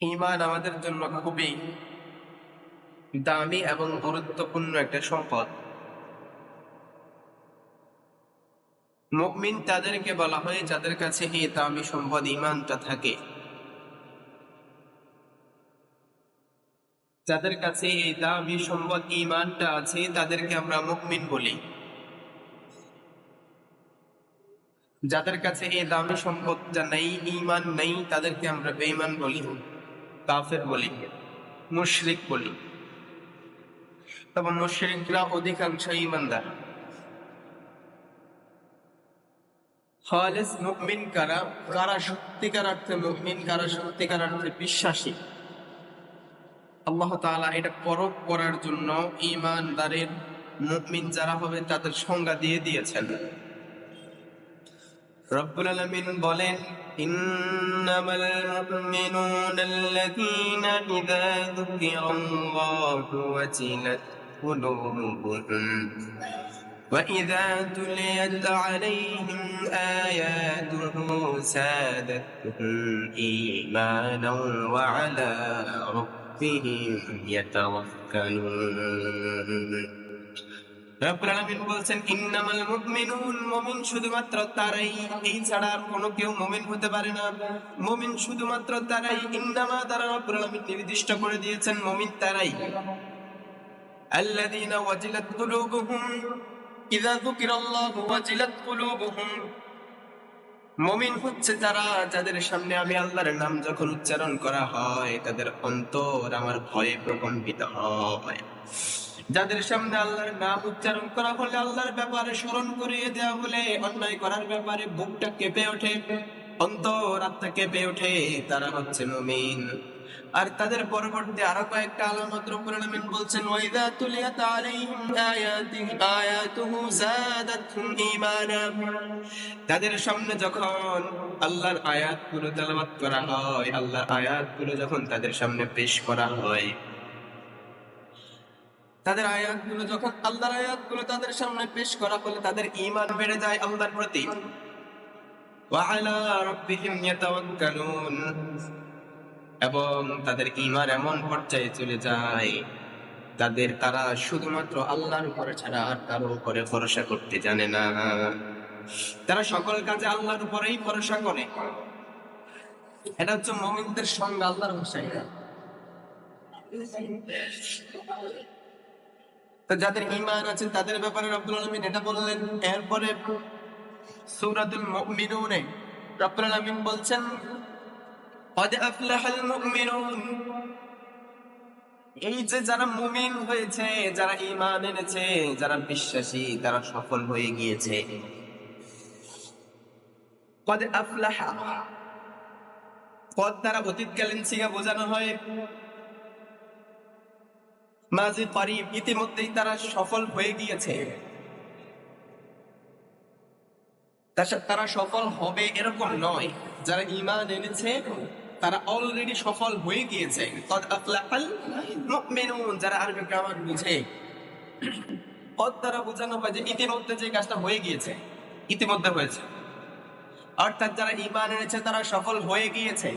ঈমান আমাদের জন্য খুবই দামি এবং গুরুত্বপূর্ণ একটা সম্পদ। মুমিন তাদেরকে বলা হয় যাদের কাছে এই দামি সম্পদ ঈমানটা থাকে। যাদের কাছে এই দামি সম্পদ ঈমানটা আছে, তাদেরকে আমরা মুমিন বলি। যাদের কাছে এই দামি সম্পদটা নেই ঈমান নেই, তাদেরকে আমরা বেঈমান বলি। কাফের বলি, মুশরিক বলি। তবে মুশরিকরা অধিকাংশ ইমানদার। খালেস কারা? কারা সত্যিকার অর্থে কারা সত্যিকার অর্থে বিশ্বাসী? আল্লাহ তাআলা এটা পরখ করার জন্য ইমানদারের মুমিন যারা হবে তাদের সংজ্ঞা দিয়ে দিয়েছেন। রব্বুল আলামিন বলেন ইন্নামাল মুমিনুনা আল্লাযীনা ইযা যুকিরাল্লাহু ওয়াজিলাত قلوبهم وإذا تليت عليهم آياته زادتهم إيمانا وعلى ربهم يتوكلون রব্বুল আলামিন তারাই। এই ছাড়া আর কোনো কেউ হতে পারে না। শুধুমাত্র তারাই। নির্দিষ্ট করে দিয়েছেন, মুমিন তারাই। আল্লাযীনা ওয়াজিলাত মুমিন হচ্ছে যারা, যাদের সামনে আমি আল্লাহর নাম যখন উচ্চারণ করা হয়, তাদের অন্তর আমার ভয়ে প্রকম্পিত হয়। যাদের সামনে আল্লাহর নাম উচ্চারণ করা হলে আল্লাহর ব্যাপারে স্মরণ করিয়ে দেওয়া হলে, অন্যায় করার ব্যাপারে বুকটা কেঁপে ওঠে, অন্তর আত্মা কেঁপে ওঠে, তারা হচ্ছে মুমিন। আর তাদের পরবর্তী আরও কয়েকটা আলামত রব্বুল বলছেন, ওয়াইদা তুলিয়াত আলাইহিম আয়াতিহি আয়াতুহু যাদাতহুম ঈমানা। তাদের সামনে যখন আল্লাহর আয়াতগুলো তেলাওয়াত করা হয়, আল্লাহর আয়াতগুলো যখন তাদের সামনে পেশ করা হয় তাদের আয়াতগুলো যখন আল্লাহর আয়াতগুলো তাদের সামনে পেশ করা হলে তাদের ঈমান বেড়ে যায় আল্লাহর প্রতি। এবং তাদের ঈমান এমন পর্যায়ে চলে যায়, তাদের তারা শুধুমাত্র আল্লাহর উপরে ছাড়া আর কারও উপরে ভরসা করতে জানে না। তারা সকল কাজে আল্লাহর উপরেই ভরসা করে। এটা হচ্ছে মুমিনদের সঙ্গে আল্লাহর ভাষায় যাদের ইমান আছে, তাদের ব্যাপারে রব্দুল আলমিন এটা বললেন। এরপরে সৌরাতুল মিনুনে রব্দুল আলমিন বলছেন এই যে যারা মুমিন হয়েছে, যারা ইমান এনেছে, যারা বিশ্বাসী, তারা সফল হয়ে গিয়েছে। পদ আফলাহা, কদ দ্বারা অতীতকালীন সিগা বোঝানো হয়। মাঝে করিব ইতিমধ্যেই তারা সফল হয়ে গিয়েছে। তারা সফল হবে এরকম নয়। যারা ইমান এনেছে, তারা অলরেডি সফল হয়ে গিয়েছে। যারা আরবি গ্রামার বুঝে। দ্বারা বোঝানো হয় যে ইতিমধ্যে যে কাজটা হয়ে গিয়েছে, ইতিমধ্যে হয়েছে। অর্থাৎ যারা ইমান এনেছে, তারা সফল হয়ে গিয়েছে।